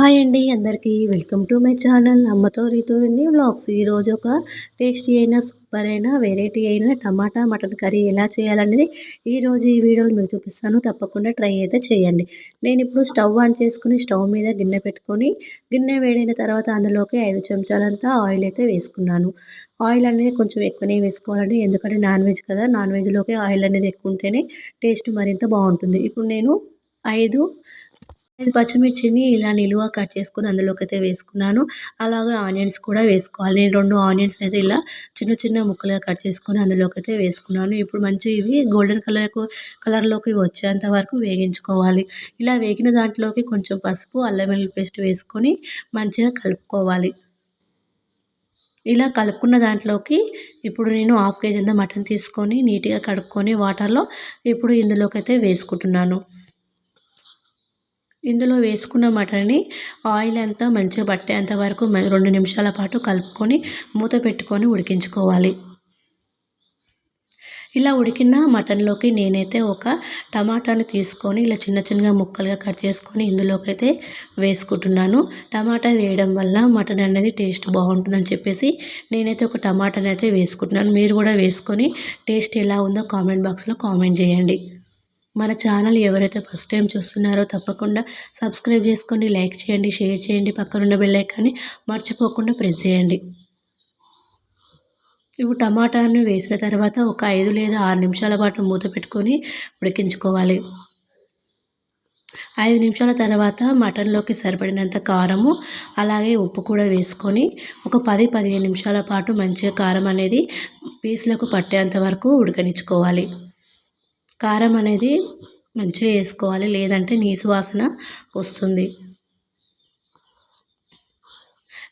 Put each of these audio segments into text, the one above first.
Hi అండి అందరికీ welcome to my channel అమ్మతో రీతోని వ్లాగ్స్. ఈరోజు ఒక టేస్టీ అయిన సూపర్ అయిన వెరైటీ అయిన టమాటా మటన్ కర్రీ ఎలా చేయాలనేది ఈరోజు ఈ వీడియోలో మీకు చూపిస్తాను. తప్పకుండా ట్రై అయితే చేయండి. నేను ఇప్పుడు స్టవ్ ఆన్ చేసుకుని స్టవ్ మీద గిన్నె పెట్టుకొని గిన్నె వేడైన తర్వాత అందులోకి ఐదు చెంచాలంతా ఆయిల్ అయితే వేసుకున్నాను. ఆయిల్ అనేది కొంచెం ఎక్కువనే వేసుకోవాలండి ఎందుకంటే నాన్ వెజ్ కదా నాన్ వెజ్లోకి ఆయిల్ అనేది ఎక్కువ ఉంటేనే టేస్ట్ మరింత బాగుంటుంది. ఇప్పుడు నేను ఐదు నేను పచ్చిమిర్చిని ఇలా నిలువ కట్ చేసుకుని అందులోకి అయితే వేసుకున్నాను. అలాగే ఆనియన్స్ కూడా వేసుకోవాలి. నేను రెండు ఆనియన్స్ అయితే ఇలా చిన్న చిన్న ముక్కలుగా కట్ చేసుకుని అందులోకి అయితే వేసుకున్నాను. ఇప్పుడు మంచి ఇవి గోల్డెన్ కలర్కు కలర్లోకి వచ్చేంత వరకు వేగించుకోవాలి. ఇలా వేగిన దాంట్లోకి కొంచెం పసుపు అల్లం వెల్లుల్లి పేస్ట్ వేసుకొని మంచిగా కలుపుకోవాలి. ఇలా కలుపుకున్న దాంట్లోకి ఇప్పుడు నేను హాఫ్ కేజీ అంతా మటన్ తీసుకొని నీట్గా కడుక్కొని వాటర్లో ఇప్పుడు ఇందులోకి అయితే వేసుకుంటున్నాను. ఇందులో వేసుకున్న మటన్ని ఆయిల్ అంతా మంచిగా పట్టేంత వరకు రెండు నిమిషాల పాటు కలుపుకొని మూత పెట్టుకొని ఉడికించుకోవాలి. ఇలా ఉడికిన మటన్లోకి నేనైతే ఒక టమాటాను తీసుకొని ఇలా చిన్న చిన్నగా ముక్కలుగా కట్ చేసుకొని ఇందులోకైతే వేసుకుంటున్నాను. టమాటా వేయడం వల్ల మటన్ అనేది టేస్ట్ బాగుంటుందని చెప్పేసి నేనైతే ఒక టమాటాని అయితే వేసుకుంటున్నాను. మీరు కూడా వేసుకొని టేస్ట్ ఎలా ఉందో కామెంట్ బాక్స్లో కామెంట్ చేయండి. మన ఛానల్ ఎవరైతే ఫస్ట్ టైం చూస్తున్నారో తప్పకుండా సబ్స్క్రైబ్ చేసుకోండి లైక్ చేయండి షేర్ చేయండి పక్కనున్న బెల్లైకాన్ని మర్చిపోకుండా ప్రెస్ చేయండి. ఇప్పుడు టమాటాను వేసిన తర్వాత ఒక ఐదు లేదా ఆరు నిమిషాల పాటు మూత పెట్టుకొని ఉడికించుకోవాలి. ఐదు నిమిషాల తర్వాత మటన్లోకి సరిపడినంత కారము అలాగే ఉప్పు కూడా వేసుకొని ఒక పది పదిహేను నిమిషాల పాటు మంచిగా కారం అనేది పీసులకు పట్టేంత వరకు ఉడకనిచ్చుకోవాలి. కారం అనేది మంచిగా వేసుకోవాలి లేదంటే నీసు వాసన వస్తుంది.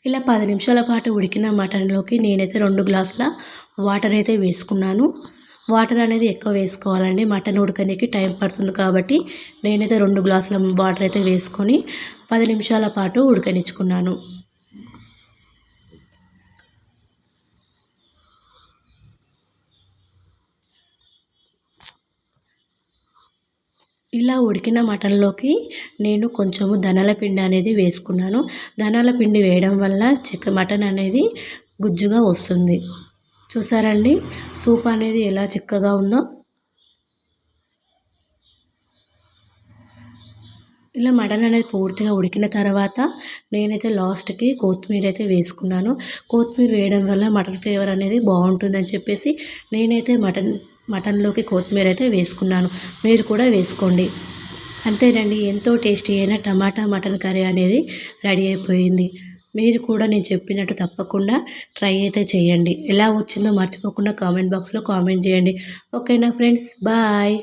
ఇలా పది నిమిషాల పాటు ఉడికిన మటన్లోకి నేనైతే రెండు గ్లాసుల వాటర్ అయితే వేసుకున్నాను. వాటర్ అనేది ఎక్కువ వేసుకోవాలండి మటన్ ఉడకనికి టైం పడుతుంది కాబట్టి నేనైతే రెండు గ్లాసుల వాటర్ అయితే వేసుకొని పది నిమిషాల పాటు ఉడకనిచ్చుకున్నాను. ఇలా ఉడికిన మటన్లోకి నేను కొంచెము ధనాల పిండి అనేది వేసుకున్నాను. ధనాల పిండి వేయడం వల్ల చికెన్ మటన్ అనేది గుజ్జుగా వస్తుంది. చూసారండి? సూప్ అనేది ఎలా చిక్కగా ఉందో. ఇలా మటన్ అనేది పూర్తిగా ఉడికిన తర్వాత నేనైతే లాస్ట్కి కొత్తిమీర అయితే వేసుకున్నాను. కొత్తిమీర వేయడం వల్ల మటన్ ఫ్లేవర్ అనేది బాగుంటుందని చెప్పేసి నేనైతే మటన్ మటన్లోకి కొత్తిమీర అయితే వేసుకున్నాను. మీరు కూడా వేసుకోండి. అంతేనండి ఎంతో టేస్టీ అయిన టమాటా మటన్ కర్రీ అనేది రెడీ అయిపోయింది. మీరు కూడా నేను చెప్పినట్టు తప్పకుండా ట్రై అయితే చేయండి. ఎలా వచ్చిందో మర్చిపోకుండా కామెంట్ బాక్స్లో కామెంట్ చేయండి. ఓకేనా ఫ్రెండ్స్ బాయ్.